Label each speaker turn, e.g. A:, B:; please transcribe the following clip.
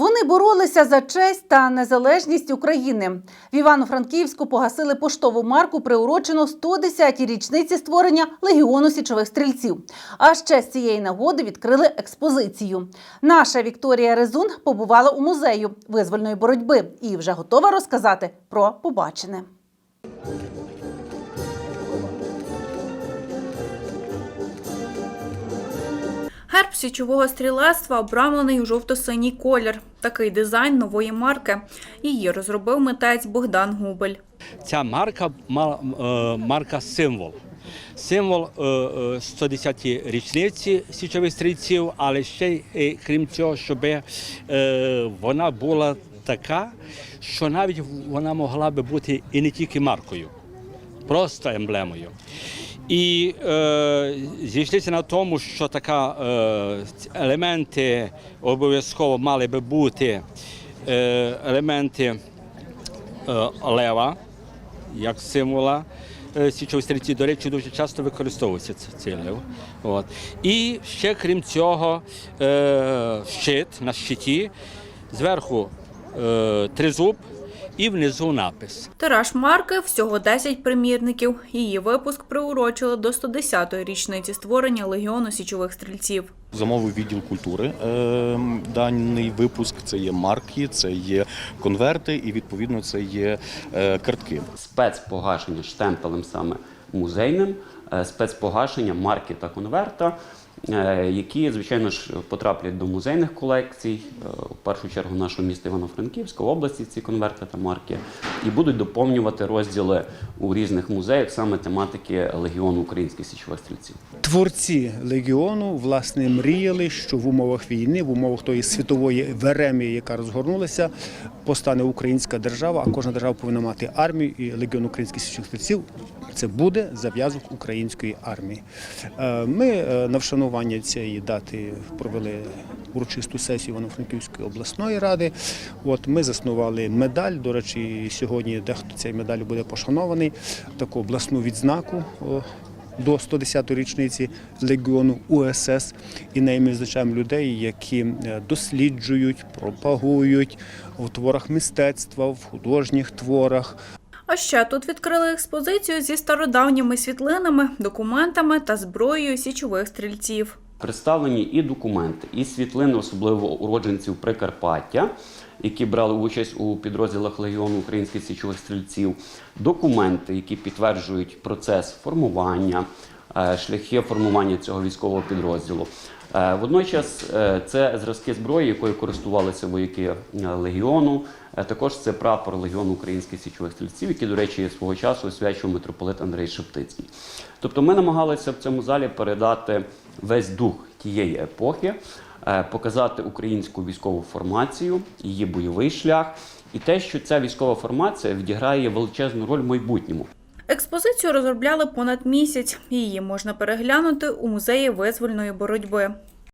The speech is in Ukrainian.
A: Вони боролися за честь та незалежність України. В Івано-Франківську погасили поштову марку, приурочену 110-й річниці створення легіону січових стрільців. А ще з цієї нагоди відкрили експозицію. Наша Вікторія Резун побувала у музею визвольної боротьби і вже готова розказати про побачене.
B: Герб січового стрілецтва обрамлений у жовто-синій колір. Такий дизайн нової марки. Її розробив митець Богдан Губель.
C: Ця марка е, марка символ. Символ е, е, 110-ті річниці січових стрільців, але ще й е, крім цього, щоб е, вона була така, що навіть вона могла би бути і не тільки маркою, просто емблемою. І е, зійшлися на тому, що така е, елементи обов'язково мали би бути е, елементи е, лева, як символа е. До речі, дуже часто використовується цей лев. От. І ще крім цього, е, щит на щиті, зверху е, тризуб і внизу напис.
B: Тираж марки всього 10 примірників. Її випуск приурочили до 110-ї річниці створення легіону січових стрільців.
D: Замовив відділ культури е, даний випуск. Це є марки, це є конверти, і відповідно це є е, картки.
E: спецпогашення штемпелем саме музейним, е, спецпогашення марки та конверта, які, звичайно ж, потраплять до музейних колекцій, е, в першу чергу нашого міста Івано-Франківська, області ці конверти та марки, і будуть доповнювати розділи у різних музеях саме тематики Легіону українських січових стрільців.
F: Творці легіону власне мріяли, що в умовах війни, в умовах тої світової веремії, яка розгорнулася, постане українська держава, а кожна держава повинна мати армію і легіон українських січових стрільців це буде зав'язок української армії. Е, Ми е, на вшанування цієї дати провели урочисту сесію Івано-Франківської обласної ради. От ми заснували медаль. До речі, сьогодні дехто цією медаллю буде пошанований. Таку обласну відзнаку. до 110-ї річниці легіону УСС і нею ми визначаємо людей, які е, досліджують, пропагують у творах мистецтва, в художніх творах,
B: А ще тут відкрили експозицію зі стародавніми світлинами, документами та зброєю січових стрільців.
E: Представлені і документи, і світлини, особливо уродженців Прикарпаття, які брали участь у підрозділах Легіону українських січових стрільців, документи, які підтверджують процес формування, е, шляхи формування цього військового підрозділу. Е, Водночас е, це зразки зброї, якою користувалися вояки е, легіону. Також це прапор Легіону українських січових стрільців, який, до речі, свого часу освячував митрополит Андрей Шептицький. Тобто ми намагалися в цьому залі передати весь дух тієї епохи, показати українську військову формацію, її бойовий шлях, і те, що ця військова формація відіграє величезну роль в майбутньому.
B: Експозицію розробляли понад місяць. Її можна переглянути у музеї визвольної боротьби.